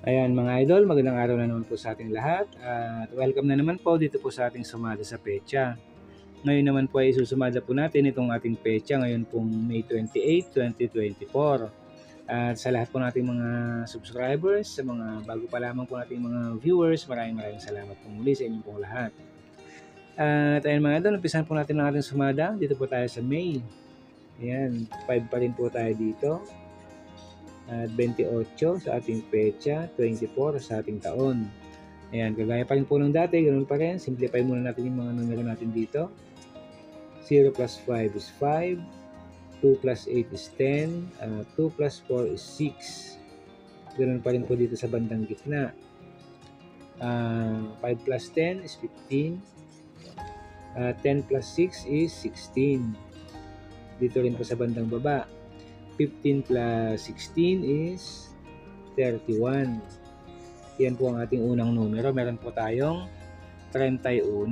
Ayan mga idol, magandang araw na naman po sa ating lahat at welcome na naman po dito po sa ating sumada sa pecha. Ngayon naman po ay isusumada po natin itong ating pecha ngayon pong May 28, 2024. At sa lahat po nating mga subscribers, sa mga bago pa lamang po nating mga viewers, maraming maraming salamat po muli sa inyong pong lahat. At ayun mga idol, umpisan po natin ang ating sumada. Dito po tayo sa May. Ayan, 5 pa rin po tayo dito at 28 sa ating pecha, 24 sa ating taon. Ayan, kagaya pa rin po ng dati, ganun pa rin. Simplify muna natin yung mga numero natin dito. 0 plus 5 is 5, 2 plus 8 is 10, uh, 2 plus 4 is 6. Ganun pa rin po dito sa bandang gitna. Uh, 5 plus 10 is 15. Uh, 10 plus 6 is 16. Dito rin po sa bandang baba. 15 plus 16 is 31. Yan po ang ating unang numero. Meron po tayong 31.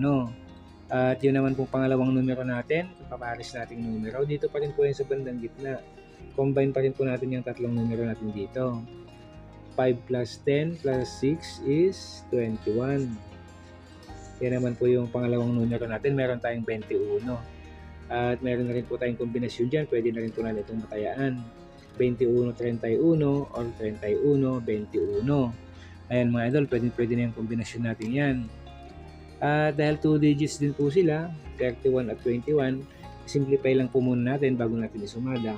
At yun naman po pangalawang numero natin. Paparis nating numero. Dito pa rin po yan sa bandang gitna. Combine pa rin po natin yung tatlong numero natin dito. 5 plus 10 plus 6 is 21. Yan naman po yung pangalawang numero natin. Meron tayong 21. At meron na rin po tayong kombinasyon dyan. Pwede na rin po natin itong matayaan. 21-31 or 31-21. Ayan mga idol, pwede, pwede na yung kombinasyon natin yan. At dahil 2 digits din po sila, 31 at 21, simplify lang po muna natin bago natin isumada.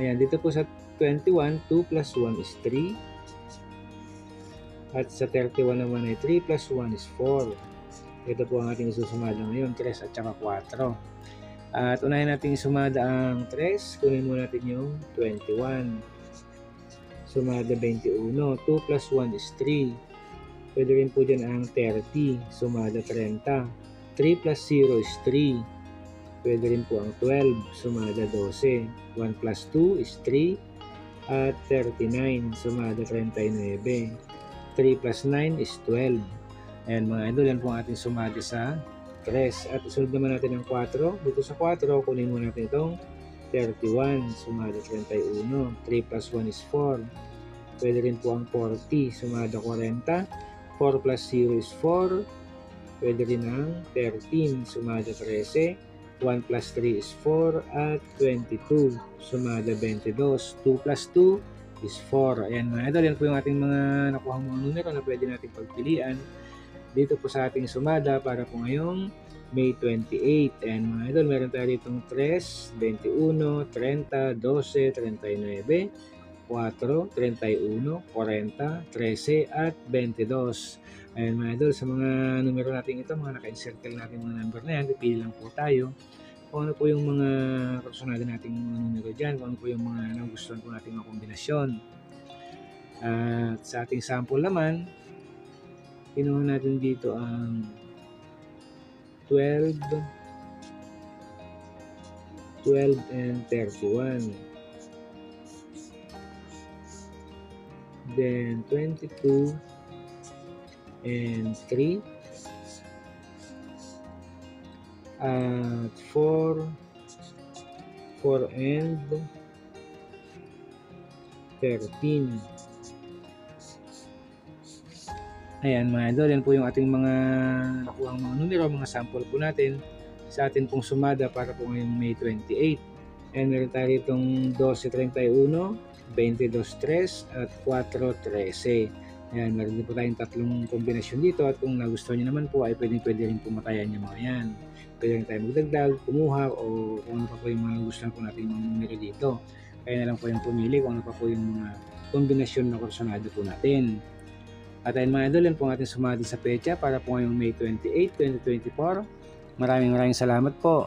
Ayan, dito po sa 21, 2 plus 1 is 3. At sa 31 naman ay 3 plus 1 is 4. Ito po ang ating isusumada ngayon, 3 at saka 4. At unahin natin sumada ang 3. Kunin muna natin yung 21. Sumada 21. 2 plus 1 is 3. Pwede rin po dyan ang 30. Sumada 30. 3 plus 0 is 3. Pwede rin po ang 12. Sumada 12. 1 plus 2 is 3. At 39. Sumada 39. 3 plus 9 is 12. Ayan mga idol, yan po ang ating sumada sa 3. At isunod naman natin ang 4. Dito sa 4, kunin mo natin itong 31. Sumada 31. 3 plus 1 is 4. Pwede rin po ang 40. Sumada 40. 4 plus 0 is 4. Pwede rin ang 13. Sumada 13. 1 plus 3 is 4. At 22. Sumada 22. 2 plus 2 is 4. Ayan mga idol, yan po yung ating mga nakuha mga numero na pwede natin pagpilian dito po sa ating sumada para po ngayong May 28. And mga idol, meron tayo ditong 3, 21, 30, 12, 39, 4, 31, 40, 13, at 22. Ayan mga idol, sa mga numero natin ito, mga naka-encircle natin mga number na yan, pipili lang po tayo kung ano po yung mga personality nating mga numero dyan, kung ano po yung mga nagustuhan po nating mga kombinasyon. At sa ating sample naman, kinuha natin dito ang 12 12 and 31 then 22 and 3 at 4 4 and 13 Ayan mga idol, yan po yung ating mga nakuha mga numero, mga sample po natin sa atin pong sumada para po ngayong May 28. And meron tayo itong 12.31, 22.3 at 4.13. Ayan, meron din po tayong tatlong kombinasyon dito at kung nagustuhan nyo naman po ay pwedeng pwede rin pumatayan yung mga yan. Pwede rin tayo magdagdag, kumuha o kung ano pa po yung mga gustuhan po natin mga numero dito. Kaya na lang po yung pumili kung ano pa po yung mga kombinasyon na kursonado po natin. At ayun mga idol, yan po ang ating sumadi sa pecha para po ngayong May 28, 2024. Maraming maraming salamat po.